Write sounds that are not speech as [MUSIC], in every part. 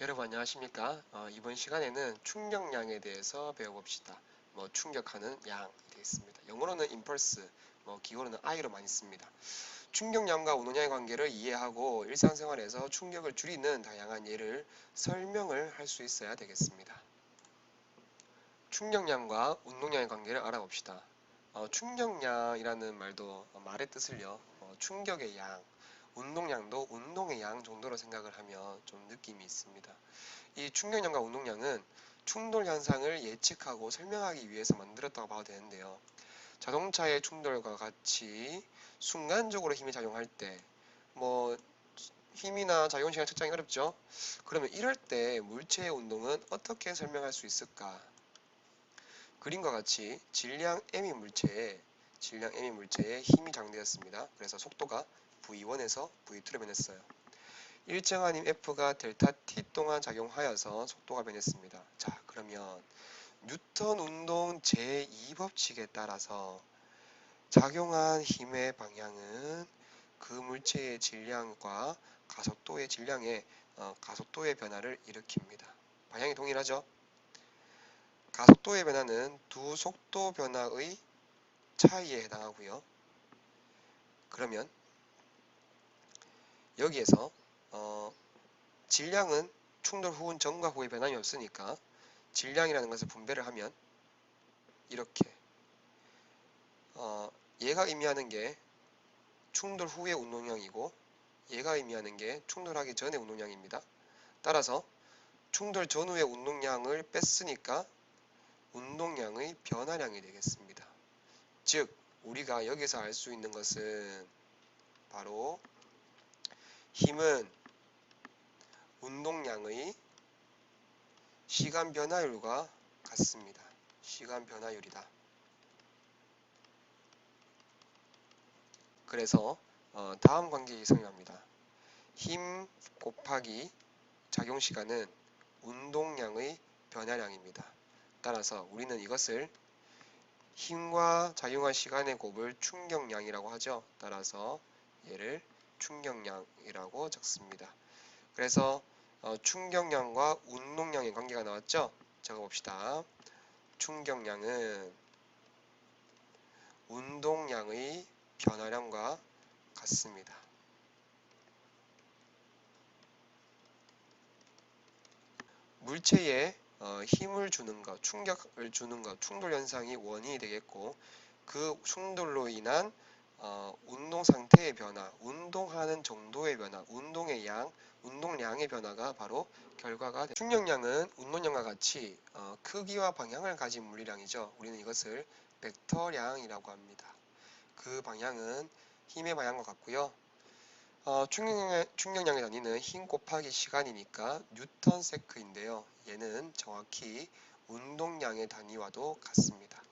여러분 안녕하십니까? 어, 이번 시간에는 충격량에 대해서 배워봅시다. 뭐 충격하는 양이 되겠습니다. 영어로는 impulse, 뭐 기호로는 I로 많이 씁니다. 충격량과 운동량의 관계를 이해하고 일상생활에서 충격을 줄이는 다양한 예를 설명을 할 수 있어야 되겠습니다. 충격량과 운동량의 관계를 알아봅시다. 어, 충격량이라는 말도 어, 말의 뜻을요. 어, 충격의 양, 운동량도 운동의 양 정도로 생각을 하면 좀 느낌이 있습니다. 이 충격량과 운동량은 충돌 현상을 예측하고 설명하기 위해서 만들었다고 봐도 되는데요. 자동차의 충돌과 같이 순간적으로 힘이 작용할 때, 뭐 힘이나 작용 시간 측정이 어렵죠. 그러면 이럴 때 물체의 운동은 어떻게 설명할 수 있을까? 그림과 같이 질량 m의 물체에 질량 m의 물체에 힘이 작용되었습니다. 그래서 속도가 V1에서 V2로 변했어요. 일정한 힘 F가 델타 T 동안 작용하여서 속도가 변했습니다. 자, 그러면 뉴턴 운동 제2법칙에 따라서 작용한 힘의 방향은 그 물체의 질량과 가속도의 질량의 어, 가속도의 변화를 일으킵니다. 방향이 동일하죠? 가속도의 변화는 두 속도 변화의 차이에 해당하고요. 그러면 여기에서 어, 질량은 충돌 후은 전과 후의 변함이 없으니까 질량이라는 것을 분배를 하면 이렇게 어, 얘가 의미하는 게 충돌 후의 운동량이고 얘가 의미하는 게 충돌하기 전의 운동량입니다. 따라서 충돌 전후의 운동량을 뺐으니까 운동량의 변화량이 되겠습니다. 즉 우리가 여기서 알 수 있는 것은 바로 힘은 운동량의 시간 변화율과 같습니다. 시간 변화율이다. 그래서 어, 다음 관계 이성용합니다. 힘 곱하기 작용 시간은 운동량의 변화량입니다. 따라서 우리는 이것을 힘과 작용한 시간의 곱을 충격량이라고 하죠. 따라서 얘를 충격량이라고 적습니다. 그래서 어, 충격량과 운동량의 관계가 나왔죠? 적어봅시다. 충격량은 운동량의 변화량과 같습니다. 물체에 어, 힘을 주는 것, 충격을 주는 것, 충돌 현상이 원인이 되겠고 그 충돌로 인한 어, 운동 상태의 변화, 운동하는 정도의 변화, 운동의 양, 운동량의 변화가 바로 결과가 됩니다. 충격량은 운동량과 같이 어, 크기와 방향을 가진 물리량이죠. 우리는 이것을 벡터량이라고 합니다. 그 방향은 힘의 방향과 같고요. 어, 충격량의, 충격량의 단위는 힘 곱하기 시간이니까 뉴턴 세크인데요. 얘는 정확히 운동량의 단위와도 같습니다.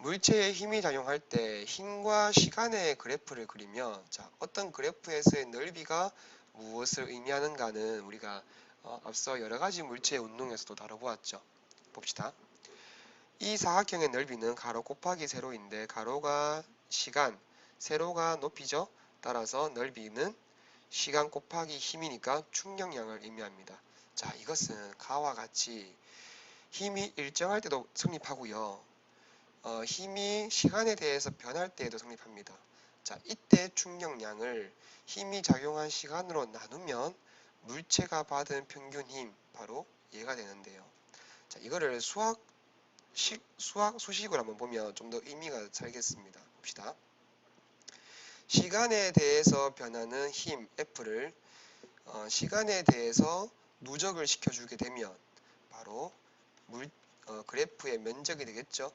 물체에 힘이 작용할 때 힘과 시간의 그래프를 그리면 자, 어떤 그래프에서의 넓이가 무엇을 의미하는가는 우리가 어, 앞서 여러 가지 물체의 운동에서도 다뤄보았죠. 봅시다. 이 사각형의 넓이는 가로 곱하기 세로인데 가로가 시간, 세로가 높이죠. 따라서 넓이는 시간 곱하기 힘이니까 충격량을 의미합니다. 자, 이것은 가와 같이 힘이 일정할 때도 성립하고요. 어, 힘이 시간에 대해서 변할 때에도 성립합니다. 자, 이때 충격량을 힘이 작용한 시간으로 나누면 물체가 받은 평균 힘 바로 얘가 되는데요. 자, 이거를 수학 식, 수학 소식으로 한번 보면 좀 더 의미가 살겠습니다. 봅시다. 시간에 대해서 변하는 힘 F를 어, 시간에 대해서 누적을 시켜주게 되면 바로 물, 어, 그래프의 면적이 되겠죠.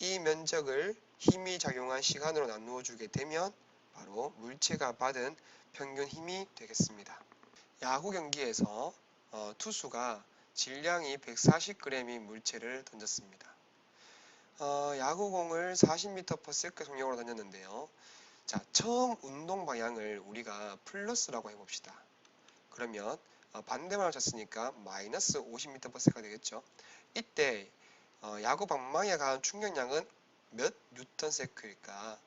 이 면적을 힘이 작용한 시간으로 나누어 주게 되면 바로 물체가 받은 평균 힘이 되겠습니다. 야구 경기에서 어, 투수가 질량이 140g인 물체를 던졌습니다. 어, 야구공을 40m/s 속력으로 던졌는데요. 자, 처음 운동 방향을 우리가 플러스라고 해봅시다. 그러면 어, 반대방을 쳤으니까 마이너스 50m/s가 되겠죠. 이때 어, 야구 방망이에 가한 충격량은 몇 뉴턴 세크일까?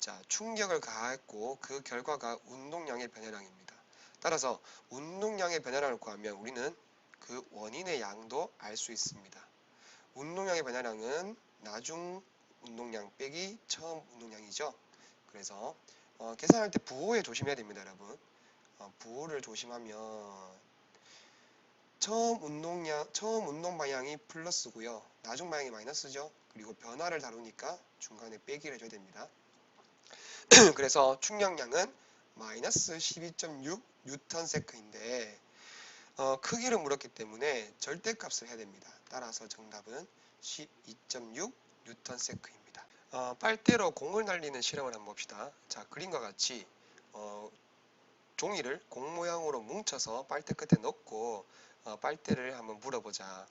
자, 충격을 가했고 그 결과가 운동량의 변화량입니다. 따라서 운동량의 변화량을 구하면 우리는 그 원인의 양도 알 수 있습니다. 운동량의 변화량은 나중 운동량 빼기 처음 운동량이죠. 그래서 어, 계산할 때 부호에 조심해야 됩니다, 여러분. 어, 부호를 조심하면 처음 운동량, 처음 운동 방향이 플러스고요. 나중 방향이 마이너스죠. 그리고 변화를 다루니까 중간에 빼기를 해줘야 됩니다. [CLEARS THROAT] 그래서 충격량은 마이너스 12.6 뉴턴 세크인데 어, 크기를 물었기 때문에 절대값을 해야 됩니다. 따라서 정답은 12.6 뉴턴 세크입니다. 어, 빨대로 공을 날리는 실험을 한번 봅시다. 자, 그림과 같이 어, 종이를 공 모양으로 뭉쳐서 빨대 끝에 넣고 어, 빨대를 한번 물어보자.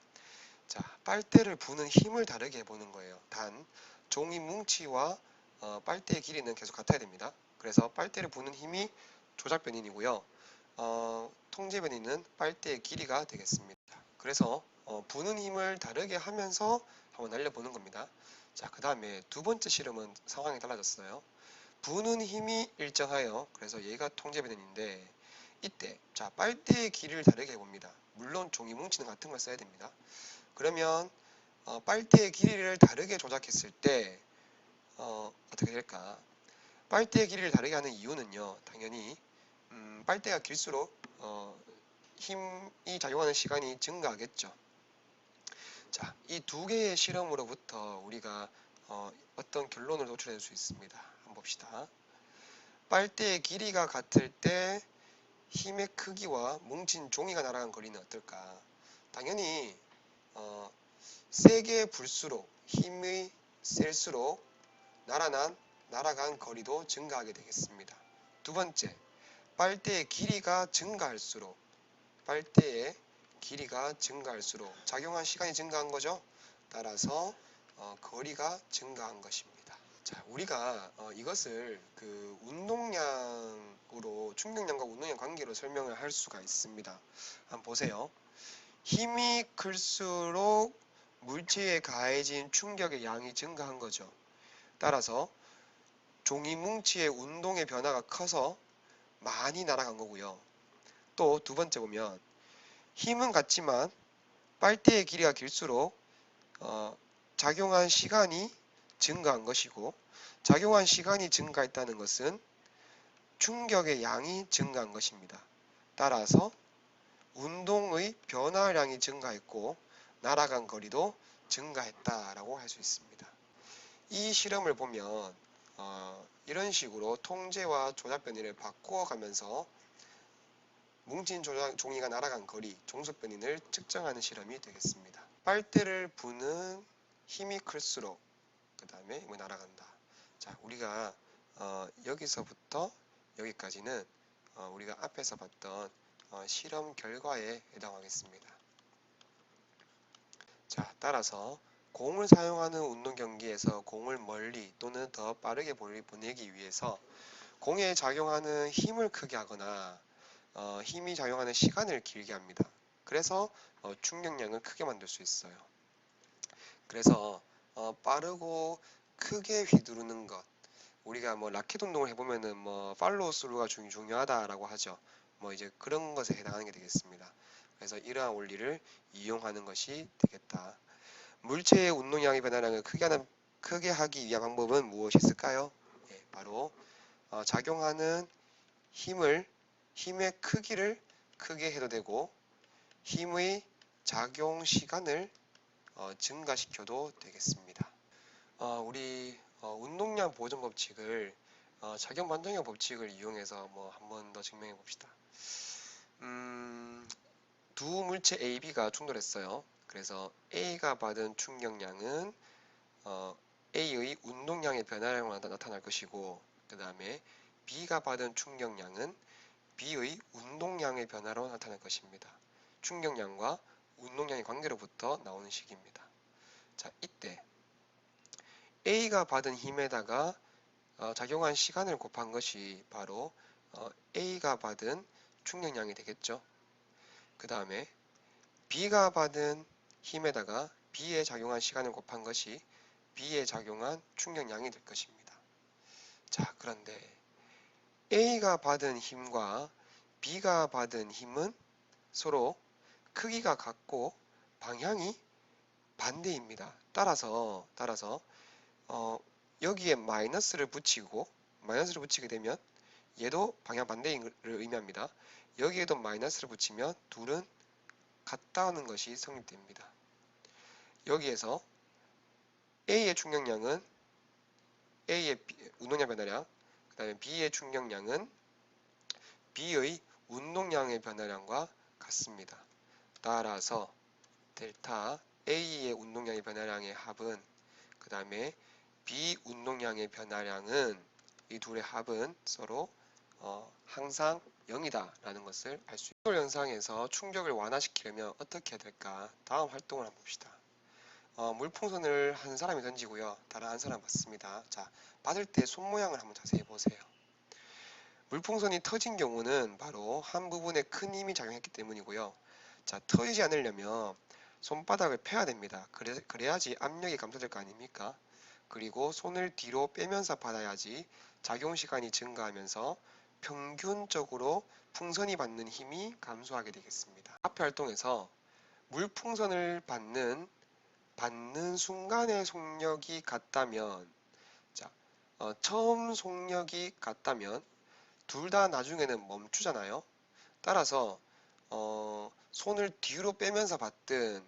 자, 빨대를 부는 힘을 다르게 해보는 거예요. 단 종이 뭉치와 어, 빨대의 길이는 계속 같아야 됩니다. 그래서 빨대를 부는 힘이 조작 변인이고요. 어, 통제 변인은 빨대의 길이가 되겠습니다. 그래서 어, 부는 힘을 다르게 하면서 한번 날려보는 겁니다. 자, 그 다음에 두 번째 실험은 상황이 달라졌어요. 부는 힘이 일정하여 그래서 얘가 통제 변인인데 이때 자 빨대의 길이를 다르게 해봅니다. 물론 종이 뭉치는 같은 걸 써야 됩니다. 그러면 어, 빨대의 길이를 다르게 조작했을 때 어, 떻게 될까? 빨대의 길이를 다르게 하는 이유는요. 당연히 음, 빨대가 길수록 어, 힘이 작용하는 시간이 증가하겠죠. 자, 이 두 개의 실험으로부터 우리가 어, 어떤 결론을 도출할 수 있습니다. 한번 봅시다. 빨대의 길이가 같을 때 힘의 크기와 뭉친 종이가 날아간 거리는 어떨까? 당연히 어, 세게 불수록 힘이 셀수록 날아난 날아간 거리도 증가하게 되겠습니다. 두 번째, 빨대의 길이가 증가할수록 빨대의 길이가 증가할수록 작용한 시간이 증가한 거죠. 따라서 어, 거리가 증가한 것입니다. 자, 우리가 어, 이것을 그 운동량으로 충격량과 운동량 관계로 설명을 할 수가 있습니다. 한번 보세요. 힘이 클수록 물체에 가해진 충격의 양이 증가한 거죠. 따라서 종이 뭉치의 운동의 변화가 커서 많이 날아간 거고요. 또 두 번째 보면 힘은 같지만 빨대의 길이가 길수록 어, 작용한 시간이 증가한 것이고 작용한 시간이 증가했다는 것은 충격의 양이 증가한 것입니다. 따라서 운동의 변화량이 증가했고 날아간 거리도 증가했다라고 할 수 있습니다. 이 실험을 보면 어, 이런 식으로 통제와 조작 변이를 바꾸어 가면서 뭉친 조작, 종이가 날아간 거리, 종속 변인을 측정하는 실험이 되겠습니다. 빨대를 부는 힘이 클수록 그 다음에 뭐 날아간다. 자, 우리가 어, 여기서부터 여기까지는 어, 우리가 앞에서 봤던 어, 실험 결과에 해당하겠습니다. 자, 따라서 공을 사용하는 운동 경기에서 공을 멀리 또는 더 빠르게 보내기 위해서 공에 작용하는 힘을 크게 하거나 어, 힘이 작용하는 시간을 길게 합니다. 그래서 어, 충격량을 크게 만들 수 있어요. 그래서 어, 빠르고 크게 휘두르는 것 우리가 뭐 라켓 운동을 해보면은 뭐 팔로우 스루가 중요하다라고 하죠. 뭐 이제 그런 것에 해당하는 게 되겠습니다. 그래서 이러한 원리를 이용하는 것이 되겠다. 물체의 운동량의 변화량을 크게, 하는, 크게 하기 위한 방법은 무엇이 있을까요? 예, 바로 어, 작용하는 힘을 힘의 크기를 크게 해도 되고 힘의 작용 시간을 어, 증가시켜도 되겠습니다. 어, 우리 어, 운동량 보존 법칙을 어, 작용 반동형 법칙을 이용해서 뭐 한 번 더 증명해 봅시다. 음, 두 물체 A, B가 충돌했어요. 그래서 A가 받은 충격량은 어, A의 운동량의 변화량으로 나타날 것이고 그 다음에 B가 받은 충격량은 B의 운동량의 변화로 나타날 것입니다. 충격량과 운동량의 관계로부터 나오는 식입니다. 자, 이때 A가 받은 힘에다가 어, 작용한 시간을 곱한 것이 바로 어, A가 받은 충격량이 되겠죠. 그 다음에 B가 받은 힘에다가 B에 작용한 시간을 곱한 것이 B에 작용한 충격량이 될 것입니다. 자, 그런데 A가 받은 힘과 B가 받은 힘은 서로 크기가 같고 방향이 반대입니다. 따라서 따라서 어, 여기에 마이너스를 붙이고 마이너스를 붙이게 되면 얘도 방향 반대를 의미합니다. 여기에도 마이너스를 붙이면 둘은 같다는 것이 성립됩니다. 여기에서 A의 충격량은 A의 비- 운동량 변화량, 그 다음에 B의 충격량은 B의 운동량의 변화량과 같습니다. 따라서 델타 A의 운동량의 변화량의 합은 그 다음에 B 운동량의 변화량은 이 둘의 합은 서로 어, 항상 0이다 라는 것을 알 수 있습니다. 현상에서 충격을 완화시키려면 어떻게 해야 될까? 다음 활동을 한번 봅시다. 어, 물풍선을 한 사람이 던지고요. 다른 한 사람 받습니다. 자, 받을 때 손 모양을 한번 자세히 보세요. 물풍선이 터진 경우는 바로 한 부분에 큰 힘이 작용했기 때문이고요. 자, 터지지 않으려면 손바닥을 펴야 됩니다. 그래, 그래야지 압력이 감소될 거 아닙니까? 그리고 손을 뒤로 빼면서 받아야지 작용 시간이 증가하면서 평균적으로 풍선이 받는 힘이 감소하게 되겠습니다. 앞에 활동에서 물풍선을 받는 받는 순간의 속력이 같다면 자 어, 처음 속력이 같다면 둘 다 나중에는 멈추잖아요. 따라서 어, 손을 뒤로 빼면서 받든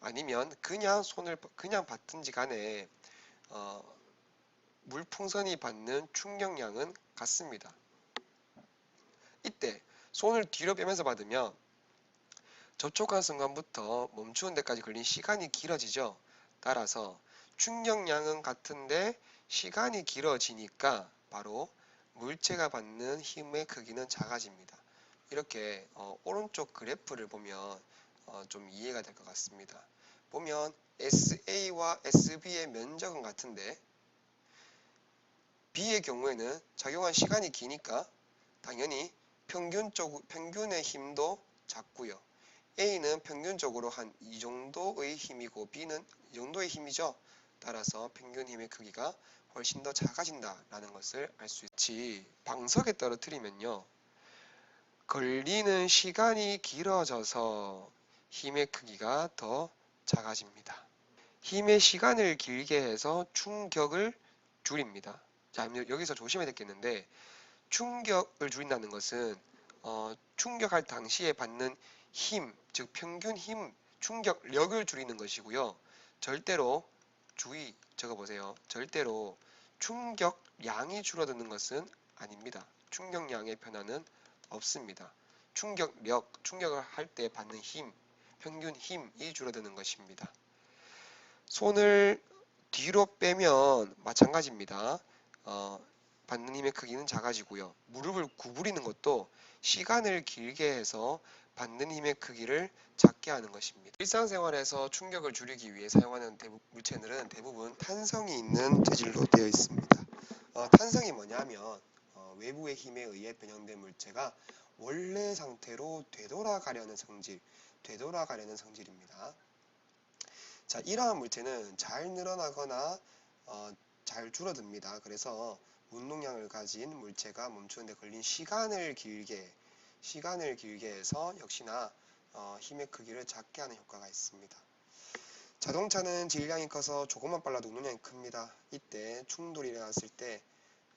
아니면 그냥 손을 그냥 받든지 간에 어, 물풍선이 받는 충격량은 같습니다. 이때 손을 뒤로 빼면서 받으면 접촉한 순간부터 멈추는 데까지 걸린 시간이 길어지죠. 따라서 충격량은 같은데 시간이 길어지니까 바로 물체가 받는 힘의 크기는 작아집니다. 이렇게 어, 오른쪽 그래프를 보면 어, 좀 이해가 될 것 같습니다. 보면 SA와 SB의 면적은 같은데 B의 경우에는 작용한 시간이 기니까 당연히 평균적 평균의 힘도 작고요. A는 평균적으로 한 이 정도의 힘이고 B는 이 정도의 힘이죠. 따라서 평균 힘의 크기가 훨씬 더 작아진다라는 것을 알 수 있지. 방석에 떨어뜨리면요. 걸리는 시간이 길어져서 힘의 크기가 더 작아집니다. 힘의 시간을 길게 해서 충격을 줄입니다. 자, 여기서 조심해야 되겠는데 충격을 줄인다는 것은 어, 충격할 당시에 받는 힘, 즉 평균 힘, 충격력을 줄이는 것이고요. 절대로 주의 적어보세요. 절대로 충격량이 줄어드는 것은 아닙니다. 충격량의 변화는 없습니다. 충격력, 충격을 할 때 받는 힘, 평균 힘이 줄어드는 것입니다. 손을 뒤로 빼면 마찬가지입니다. 어, 힘의 크기는 작아지고요. 무릎을 구부리는 것도 시간을 길게 해서 받는 힘의 크기를 작게 하는 것입니다. 일상생활에서 충격을 줄이기 위해 사용하는 대부, 물체들은 대부분 탄성이 있는 재질로 되어 있습니다. 어, 탄성이 뭐냐면 어, 외부의 힘에 의해 변형된 물체가 원래 상태로 되돌아가려는 성질, 되돌아가려는 성질입니다. 자, 이러한 물체는 잘 늘어나거나 어, 잘 줄어듭니다. 그래서 운동량을 가진 물체가 멈추는 데 걸린 시간을 길게 시간을 길게 해서 역시나 어, 힘의 크기를 작게 하는 효과가 있습니다. 자동차는 질량이 커서 조금만 빨라도 운동량이 큽니다. 이때 충돌이 일어났을 때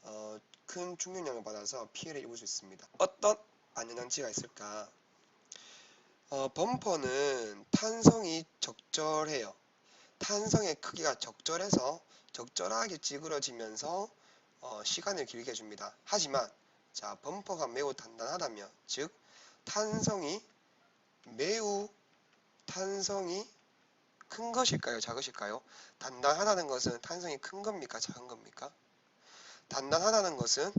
어, 큰 충격량을 받아서 피해를 입을 수 있습니다. 어떤 안전장치가 있을까? 어, 범퍼는 탄성이 적절해요. 탄성의 크기가 적절해서 적절하게 찌그러지면서 어, 시간을 길게 해줍니다. 하지만 자 범퍼가 매우 단단하다면 즉 탄성이 매우 탄성이 큰 것일까요? 작으실까요? 단단하다는 것은 탄성이 큰 겁니까? 작은 겁니까? 단단하다는 것은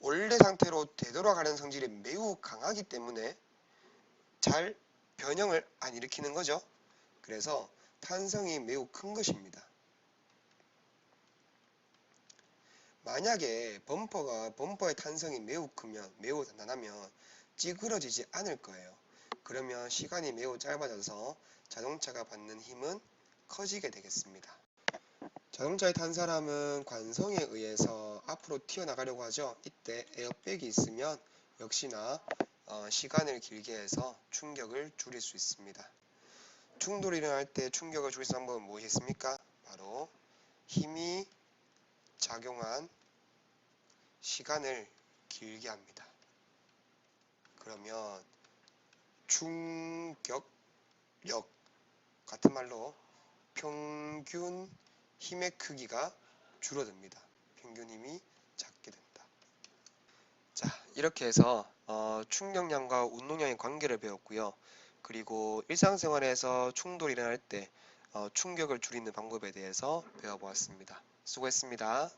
원래 상태로 되돌아가는 성질이 매우 강하기 때문에 잘 변형을 안 일으키는 거죠. 그래서 탄성이 매우 큰 것입니다. 만약에 범퍼가 범퍼의 탄성이 매우 크면 매우 단단하면 찌그러지지 않을 거예요. 그러면 시간이 매우 짧아져서 자동차가 받는 힘은 커지게 되겠습니다. 자동차에 탄 사람은 관성에 의해서 앞으로 튀어나가려고 하죠. 이때 에어백이 있으면 역시나 어, 시간을 길게 해서 충격을 줄일 수 있습니다. 충돌이 일어날 때 충격을 줄일 수 있는 방법은 무엇이겠습니까? 바로 힘이 작용한 시간을 길게 합니다. 그러면 충격력 같은 말로 평균 힘의 크기가 줄어듭니다. 평균 힘이 작게 된다. 자, 이렇게 해서 어, 충격량과 운동량의 관계를 배웠고요. 그리고 일상생활에서 충돌이 일어날 때 어, 충격을 줄이는 방법에 대해서 배워보았습니다. 수고했습니다.